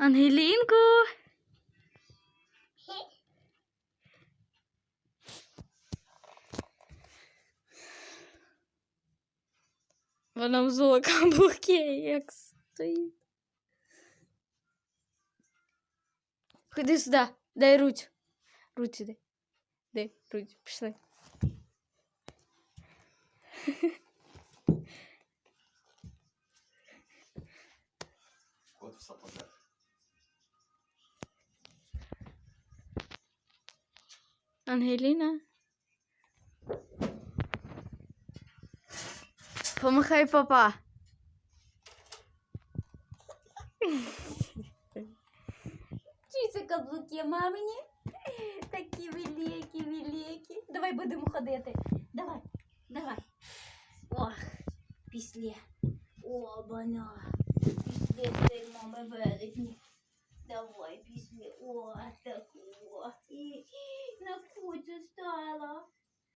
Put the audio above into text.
Ангелінку. Вона взула каблуки, як стоїть. Ходи сюди, дай руч. Руці дай. Дай руч, пішли. Кот в сапогах. Ангеліна. Помахай папа. Чи це каблуки мамині? Такі великі, великі. Давай будемо ходити. Давай, давай. Ох, після. О, бана. Після цієї мами великні. Давай, після. О, так. just to all